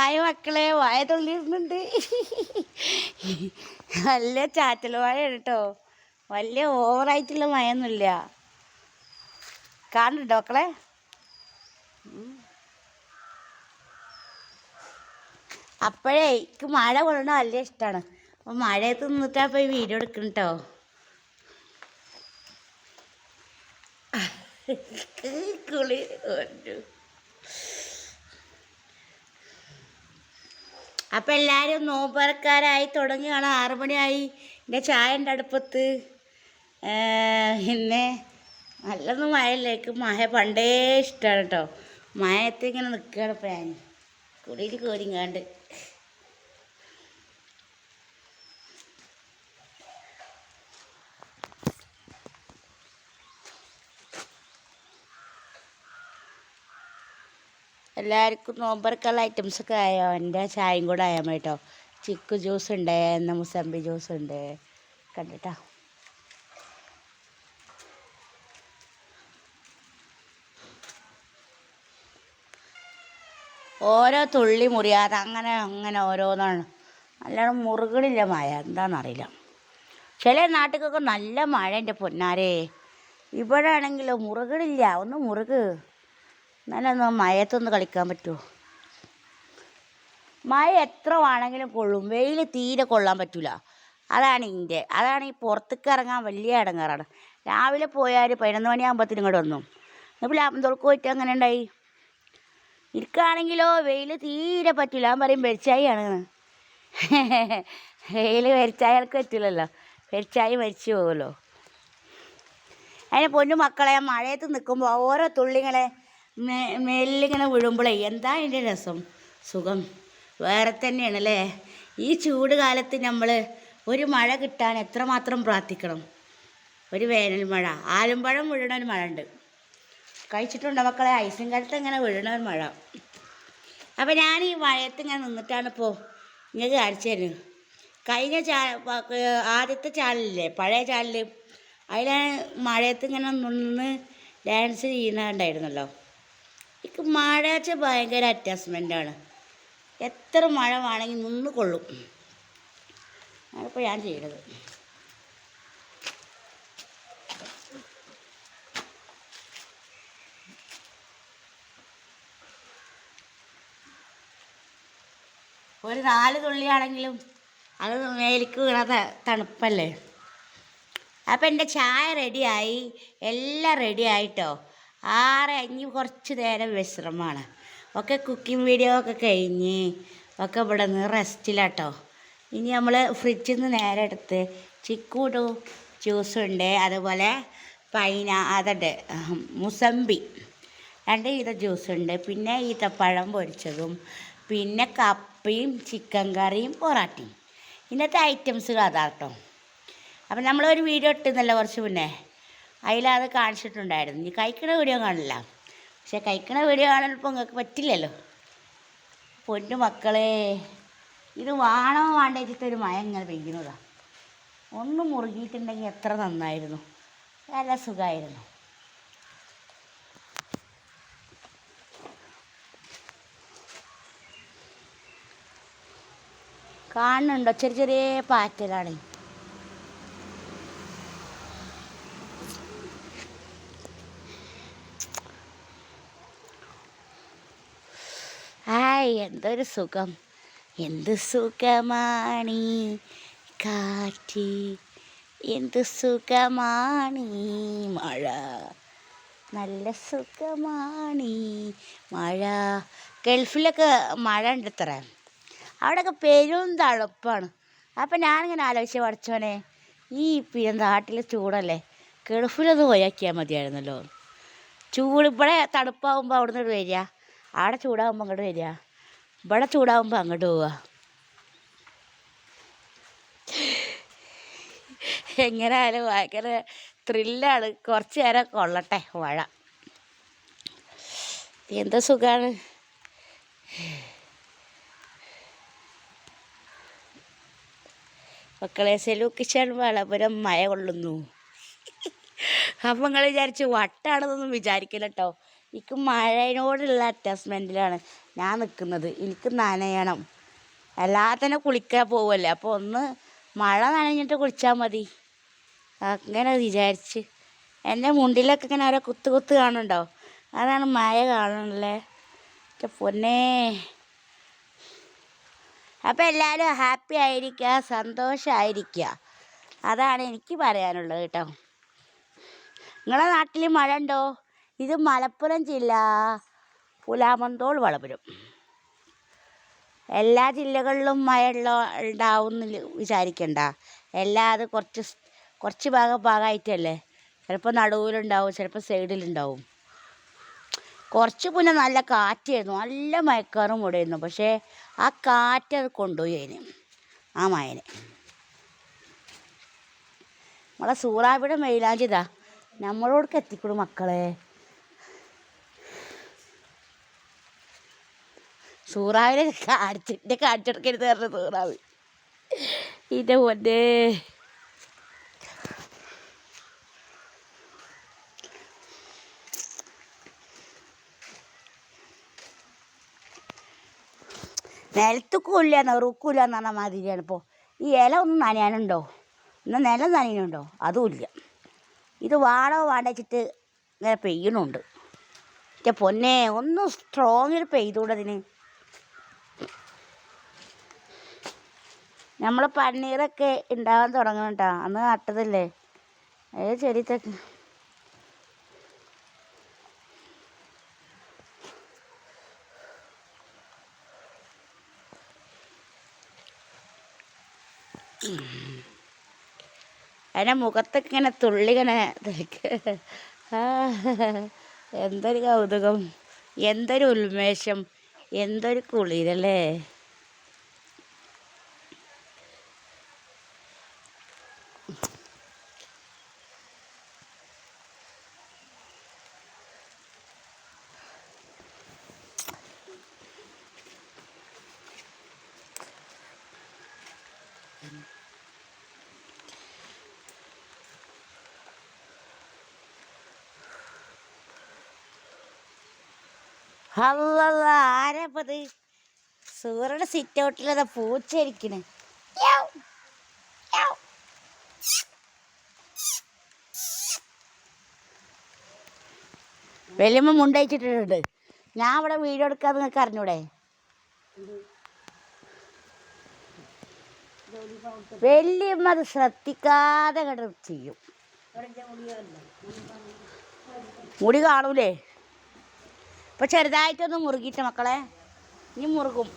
ആയ മക്കളെ വായ തുള്ളിയിരുന്നുണ്ട് നല്ല ചാറ്റൽ വാഴയാണ് കേട്ടോ വലിയ ഓവറായിട്ടുള്ള മഴയൊന്നുമില്ല. കാണുന്നുണ്ടോ മക്കളെ. അപ്പോഴേ എനിക്ക് മഴ കൊള്ളണ വലിയ ഇഷ്ടമാണ് അപ്പോൾ മഴയത്ത് നിന്നിട്ടാ പോയി വീഡിയോ എടുക്കണം കേട്ടോ കുളി അപ്പം എല്ലാവരും നോമ്പറക്കാരായി തുടങ്ങിയാണ് ആറു മണിയായി. എന്റെ ചായ അടുപ്പത്ത്. പിന്നെ നല്ലൊന്നും മഴയിലേക്ക് മഴ പണ്ടേ ഇഷ്ടമാണ് കേട്ടോ മഴയത്ത് ഇങ്ങനെ നിൽക്കുകയാണ് ഞാൻ കുളിയിൽ കോരിങ്ങാണ്ട്. എല്ലാവർക്കും നോമ്പറക്കുള്ള ഐറ്റംസൊക്കെ ആയോ? എന്റെ ചായയും കൂടെ ആയാൽ കേട്ടോ ചിക്കു ജ്യൂസ് ഉണ്ട് എന്ന മുസമ്പി ജ്യൂസ് ഉണ്ട്. കണ്ടിട്ടോ? ഓരോ തുള്ളി മുറിയാതെ അങ്ങനെ അങ്ങനെ ഓരോന്നാണ്. നല്ലോണം മുറുകളില്ല മഴ എന്താണെന്നറിയില്ല ചില നാട്ടിലൊക്കെ നല്ല മഴ എന്റെ പൊന്നാരേ. ഇവിടെ ആണെങ്കിലോ മുറുകളില്ല ഒന്ന് മുറുക് എന്നാലൊന്ന് മഴയത്തൊന്ന് കളിക്കാൻ പറ്റുമോ മഴ എത്ര വേണമെങ്കിലും കൊള്ളും. വെയിൽ തീരെ കൊള്ളാൻ പറ്റില്ല അതാണ് ഇന്റെ അതാണ് ഈ പുറത്തേക്ക് ഇറങ്ങാൻ വലിയ ഇടങ്ങാറാണ്. രാവിലെ പോയാൽ പതിനൊന്ന് മണിയാകുമ്പോഴത്തേനും ഇങ്ങോട്ട് വന്നു. ഇപ്പോൾ ലാഭത്തോൾക്ക് പോയിട്ട് അങ്ങനെ ഉണ്ടായി ഇരിക്കുകയാണെങ്കിലോ വെയിൽ തീരെ പറ്റില്ല ഞാൻ പറയും വെരിച്ചായാണ് വെയിൽ വെരിച്ചായൾക്ക് പറ്റില്ലല്ലോ വെരിച്ചായി മരിച്ചു പോകുമല്ലോ. അതിനെ പൊന്നു മക്കളെ മഴയത്ത് നിൽക്കുമ്പോൾ ഓരോ തുള്ളിങ്ങളെ മേ മേലിങ്ങനെ വീഴുമ്പോഴേ എന്താ അതിന്റെ രസം? സുഖം. വേറെ തന്നെയാണ് അല്ലേ ഈ ചൂട് കാലത്ത് നമ്മൾ ഒരു മഴ കിട്ടാൻ എത്രമാത്രം പ്രാർത്ഥിക്കണം? ഒരു വേനൽ മഴ. ആലുംപഴം വീഴണ ഒരു മഴ ഉണ്ട്. കഴിച്ചിട്ടുണ്ടോ മക്കളെ? ഐസും കാലത്ത് ഇങ്ങനെ വീഴണ ഒരു മഴ. അപ്പോൾ ഞാൻ ഈ മഴയത്ത് ഇങ്ങനെ നിന്നിട്ടാണ് ഇപ്പോൾ നിങ്ങൾക്ക് കാണിച്ചു തരുന്നത്. കഴിഞ്ഞ ചാ ആദ്യത്തെ ചാനലില്ലേ? പഴയ ചാനൽ അതിൽ മഴയത്ത് ഇങ്ങനെ നിന്ന് ഡാൻസ് ചെയ്യുന്നുണ്ടായിരുന്നല്ലോ എനിക്ക് മഴച്ച ഭയങ്കര അറ്റാച്ച്മെന്റാണ് എത്ര മഴ വേണമെങ്കിൽ നിന്ന് കൊള്ളും. അതിപ്പോൾ ഞാൻ ചെയ്യണത്. ഒരു നാല് തുള്ളിയാണെങ്കിലും അത് മേലേക്ക് വീണത് തണുപ്പല്ലേ? അപ്പം എന്റെ ചായ റെഡിയായി എല്ലാം റെഡി ആയിട്ടോ? ആറ് കുറച്ച് നേരം വിശ്രമമാണ്. ഒക്കെ കുക്കിംഗ് വീഡിയോ ഒക്കെ കഴിഞ്ഞ് ഒക്കെ ഇവിടെ നിന്ന് റെസ്റ്റിലാട്ടോ ഇനി നമ്മൾ ഫ്രിഡ്ജിൽ നിന്ന് നേരെ എടുത്ത് ചിക്കൂടു ജ്യൂസുണ്ട് അതുപോലെ പൈന അതുണ്ട് മുസമ്പി. രണ്ട് ഈത്ത ജ്യൂസുണ്ട് പിന്നെ ഈത്തപ്പഴം പൊരിച്ചതും പിന്നെ കപ്പയും ചിക്കൻ കറിയും പൊറാട്ടയും. ഇന്നത്തെ ഐറ്റംസ് അതാട്ടോ അപ്പം നമ്മളൊരു വീഡിയോ ഇട്ടുന്നല്ലോ കുറച്ച് മുന്നേ. അതിലത് കാണിച്ചിട്ടുണ്ടായിരുന്നു. ഇനി കഴിക്കണ വീഡിയോ കാണില്ല. പക്ഷെ കഴിക്കണ വീഡിയോ കാണുമ്പോൾ നിങ്ങൾക്ക് പറ്റില്ലല്ലോ. പൊന്നു മക്കളെ ഇത് വേണോ വേണ്ടേച്ചിട്ട് ഒരു മയം ഇങ്ങനെ പെയ്യുന്നതാ. ഒന്ന് മുറുകിയിട്ടുണ്ടെങ്കിൽ എത്ര നന്നായിരുന്നു. നല്ല സുഖമായിരുന്നു. കാണുന്നുണ്ടോ? ചെറിയ ചെറിയ പാറ്റലാണ്. ഹായ് എന്തൊരു സുഖം. എന്ത് സുഖമാണീ കാറ്റ്. എന്ത് സുഖമാണീ മഴ. നല്ല സുഖമാണീ മഴ. ഗൾഫിലൊക്കെ മഴ ഉണ്ട് ഇത്ര അവിടെയൊക്കെ പെരും തണുപ്പാണ്. അപ്പം ഞാനിങ്ങനെ ആലോചിച്ച് പഠിച്ചോനെ ഈ പിന്നെ നാട്ടിലെ ചൂടല്ലേ? ഗൾഫിലൊന്ന് പോയാക്കിയാൽ മതിയായിരുന്നല്ലോ. ചൂട് തണുപ്പാകുമ്പോൾ അവിടെ നിന്ന് വരിക. ആടെ ചൂടാകുമ്പോൾ അങ്ങോട്ട് വരിക. ഇവിടെ ചൂടാവുമ്പോൾ അങ്ങോട്ട് പോവുക എങ്ങനെ ആയാലും ഭയങ്കര ത്രില്ലാണ് കുറച്ച് നേരം കൊള്ളട്ടെ മഴ എന്ത് സുഖമാണ് മക്കളെ സെലൂക്കിച്ചാൻ വളപുരം മഴ കൊള്ളുന്നു. അപ്പം നിങ്ങൾ വിചാരിച്ചു വട്ടാണെന്നൊന്നും വിചാരിക്കില്ല കേട്ടോ എനിക്ക് മഴയോടുള്ള അറ്റാച്ച്മെന്റിലാണ് ഞാൻ നിൽക്കുന്നത്. എനിക്ക് നനയണം. എല്ലാത്തിനും കുളിക്കാൻ പോവല്ലേ. അപ്പോൾ ഒന്ന് മഴ നനഞ്ഞിട്ട് കുളിച്ചാൽ മതി. അങ്ങനെ വിചാരിച്ച്. എന്റെ മുണ്ടിലൊക്കെ ഇങ്ങനെ ഓരോ കുത്ത് കുത്ത് കാണുന്നുണ്ടോ? അതാണ് മഴ കാണണല്ലേ എന്റെ പൊന്നേ. അപ്പോൾ എല്ലാവരും ഹാപ്പി ആയിരിക്കുക സന്തോഷമായിരിക്കുക അതാണ് എനിക്ക് പറയാനുള്ളത് കേട്ടോ. നിങ്ങളെ നാട്ടിൽ മഴ ഉണ്ടോ? ഇത് മലപ്പുറം ജില്ല. പുലാമന്തോൾ വളപുരം. എല്ലാ ജില്ലകളിലും മഴ ഉള്ള ഉണ്ടാവുമെന്ന് വിചാരിക്കണ്ട. എല്ലാ അത് കുറച്ച് കുറച്ച് ഭാഗം ഭാഗമായിട്ടല്ലേ ചിലപ്പോൾ നടുവിലുണ്ടാവും ചിലപ്പോൾ സൈഡിലുണ്ടാവും. കുറച്ച് പിന്നെ നല്ല കാറ്റായിരുന്നു നല്ല മയക്കാറും കൂടെയായിരുന്നു പക്ഷേ ആ കാറ്റ് അത് കൊണ്ടുപോയി അതിന് ആ മയനെ നമ്മളെ സൂറാവിടെ മെയിലാഞ്ചിതാ നമ്മളോടൊക്കെ എത്തിക്കൂടും മക്കളെ. സൂറാവിനെ കാണിച്ചിട്ട് കാണിച്ചെടുക്കരുത് പറഞ്ഞു സൂറാവ്. ഇതിന്റെ പൊന്നേ നിലത്തുക്കൂല്ല നെറുക്കൂല എന്ന് പറഞ്ഞ മാതിരിയാണ് ഇപ്പോൾ ഈ ഇല ഒന്നും നനയാനുണ്ടോ? എന്നാൽ നിലം നനയാനുണ്ടോ അതുമില്ല ഇത് വാടോ വാടച്ചിട്ട് ഇങ്ങനെ പെയ്യണുണ്ട് എന്റെ പൊന്നെ ഒന്ന് സ്ട്രോങ്ങിൽ പെയ്തുകൂടെ നമ്മൾ പന്നീറൊക്കെ ഉണ്ടാവാൻ തുടങ്ങണം കേട്ടോ അന്ന് നട്ടതല്ലേ? ഏത് ചെടിത്തൊക്കെ അതിന്റെ മുഖത്തൊക്കെ ഇങ്ങനെ തുള്ളി ഇങ്ങനെ ആ, എന്തൊരു കൗതുകം. എന്തൊരു ഉന്മേഷം. എന്തൊരു കുളിരല്ലേ? ആരപ്പത്? സൂറയുടെ സിറ്റ് ഔട്ടിലതാ പൂച്ചരിക്കണ്. വലിയമ്മ മുണ്ടയിച്ചിട്ടിട്ടുണ്ട് ഞാൻ ഇവിടെ വീഡിയോ എടുക്കാതെ നിങ്ങൾക്ക് അറിഞ്ഞൂടെ? വലിയമ്മ അത് ശ്രദ്ധിക്കാതെ കിട ചെയ്യും. മുടി കാണൂലേ? ഇപ്പൊ ചെറുതായിട്ടൊന്ന് മുറുകിയിട്ട് മക്കളെ. ഇനി മുറുകും.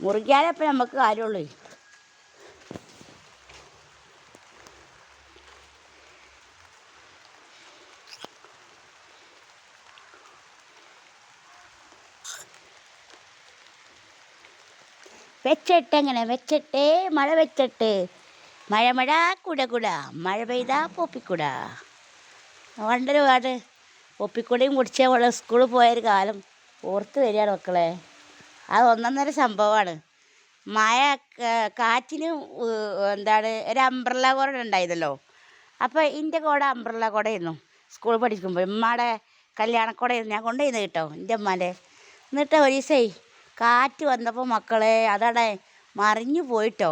മുറുകിയാലേ ഇപ്പം നമുക്ക് കാര്യമുള്ളൂ. വെച്ചിട്ടെങ്ങനെ വെച്ചിട്ടേ മഴ വെച്ചിട്ട്. മഴ മഴ കുട കുട. മഴ പെയ്താ പൊപ്പിക്കുട. പണ്ടൊരു പാട്ട് പൊപ്പിക്കുടയും കുടിച്ച അവളെ സ്കൂളിൽ പോയൊരു കാലം ഓർത്ത് വരികയാണ് മക്കളെ. അത് ഒന്നൊന്നര സംഭവമാണ് മഴ കാറ്റിന് എന്താണ് ഒരു അംബ്രല്ല കുട ഉണ്ടായിരുന്നല്ലോ. അപ്പോൾ എന്റെ കുട അംബ്രല്ല കുടയായിരുന്നു സ്കൂളിൽ പഠിക്കുമ്പോൾ ഉമ്മയുടെ കല്യാണക്കുടയായിരുന്നു ഞാൻ കൊണ്ടുപോയിരുന്നു കേട്ടോ എന്റെ ഉമ്മാന്റെ എന്നിട്ട് ഒരു കാറ്റ് വന്നപ്പോൾ മക്കളെ അതവിടെ മറിഞ്ഞു പോയിട്ടോ.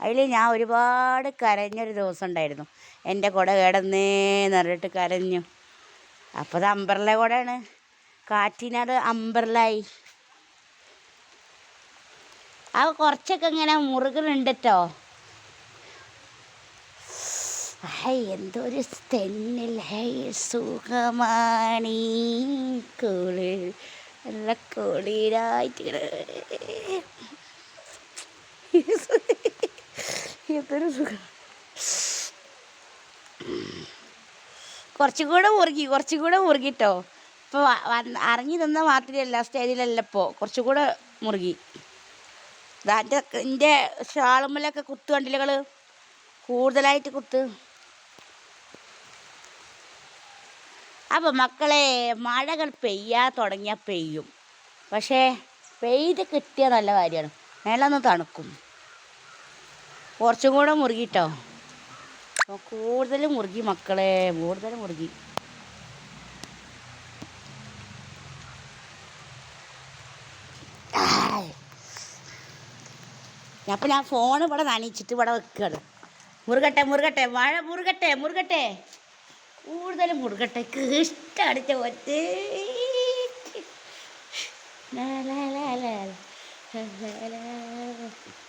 അതിൽ ഞാൻ ഒരുപാട് കരഞ്ഞൊരു ദിവസം ഉണ്ടായിരുന്നു എന്റെ കുട കിടന്നേ പറഞ്ഞിട്ട് കരഞ്ഞു. അപ്പോൾ അത് അമ്പർല കുടയാണ്. കാറ്റിനത് അമ്പർലായി. ആ കുറച്ചൊക്കെ ഇങ്ങനെ മുറുകുന്നുണ്ട് കേട്ടോ ഹൈ എന്തൊരു തെന്നിൽ. ഹൈ സുഖമാണീ. കുളിർ നല്ല കുളിരായിട്ട് എന്തൊരു സുഖം. കുറച്ചും കൂടെ മുറുകി കുറച്ചും കൂടെ മുറുകിട്ടോ. ഇപ്പോൾ അറിഞ്ഞു നിന്ന മാത്രമല്ല സ്റ്റേജിലല്ല ഇപ്പോൾ കുറച്ചും കൂടെ മുറുകി. ദാന്റെ എന്റെ ഷാളുമ്മലൊക്കെ കുത്തു കണ്ടില്ലകൾ കൂടുതലായിട്ട് കുത്ത്. അപ്പോൾ മക്കളെ മഴകൾ പെയ്യാ തുടങ്ങിയാൽ പെയ്യും. പക്ഷേ പെയ്ത് കിട്ടിയ നല്ല കാര്യമാണ്. മേലൊന്ന് തണുക്കും. കുറച്ചും കൂടെ മുറുകിട്ടോ. കൂടുതൽ മുറുകി മക്കളെ കൂടുതൽ മുറുകി. അപ്പം ഞാൻ ഫോൺ ഇവിടെ നനയിച്ചിട്ട് ഇവിടെ വെക്കുകയാണ് മുറുകട്ടെ മുറുകട്ടെ മഴ മുറുകട്ടെ മുറുകട്ടെ. കൂടുതൽ മുറുകട്ടെ ഇഷ്ടടിച്ച ഒറ്റ ലാ, ലാ, ലാ, ലാ, ലാ, ലാ, ലാ.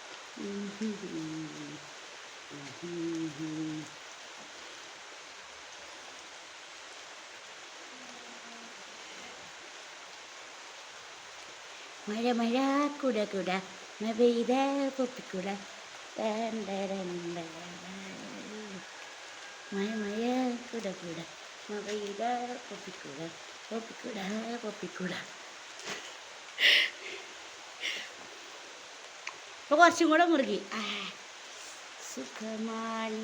മഴ മഴ കുട കുട മഴ പെയ്ത ടരൻ. മഴ മഴ കുട കുട മഴ പെയ്ത പൊപ്പിക്കുട പൊപ്പിക്കുട പൊപ്പിക്കുട ഇപ്പൊ കുറച്ചും കൂടെ മുറുകി. സുഖമായി.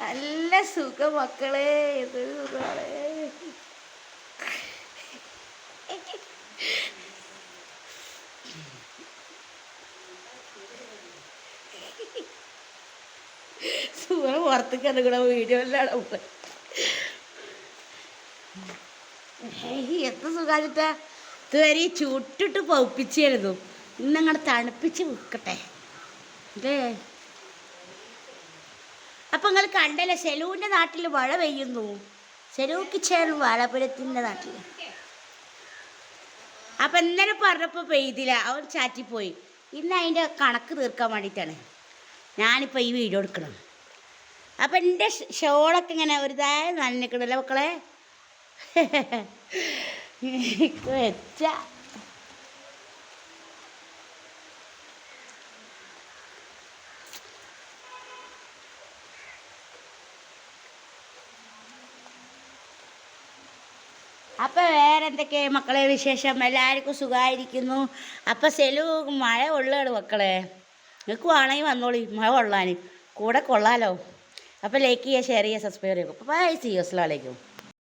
നല്ല സുഖ മക്കളെ സുഖമാണ്. സുഖം പുറത്തേക്ക് നിങ്ങളുടെ വീഡിയോയിലാണ് എത്ര സുഖാച്ചിട്ടാ ഇതുവരെ ചുട്ടിട്ട് പൗപ്പിച്ചായിരുന്നു ഇന്നങ്ങടെ തണുപ്പിച്ച് വിൽക്കട്ടെ അല്ലേ? അപ്പം നിങ്ങൾ കണ്ടല്ലോ സെലൂന്റെ നാട്ടിൽ മഴ പെയ്യുന്നു. സെലൂക്ക് ചേർന്നു വാഴപ്പുരത്തിന്റെ നാട്ടിൽ അപ്പം ഇന്നലെ പറഞ്ഞപ്പോൾ പെയ്തില്ല അവൻ ചാറ്റിപ്പോയി. ഇന്ന് അതിന്റെ കണക്ക് തീർക്കാൻ വേണ്ടിയിട്ടാണ്. ഞാനിപ്പോൾ ഈ വീഡിയോ എടുക്കണം. അപ്പം എന്റെ ഷോളൊക്കെ ഇങ്ങനെ ഒരുതായ നനഞ്ഞിക്കണല്ലോ മക്കളെ? വെച്ച. അപ്പം വേറെ എന്തൊക്കെ മക്കളെ വിശേഷം? എല്ലാവർക്കും സുഖമായിരിക്കുന്നു അപ്പം സെലു മഴ ഉള്ളതാണ് മക്കളെ. നിങ്ങൾക്ക് വേണമെങ്കിൽ വന്നോളി മഴ കൊള്ളാൻ കൂടെ കൊള്ളാലോ. അപ്പോൾ ലൈക്ക് ചെയ്യുക ഷെയർ ചെയ്യുക സബ്സ്ക്രൈബ് ചെയ്യുക അപ്പോൾ ബൈ സി അസ്ലാമലൈക്കും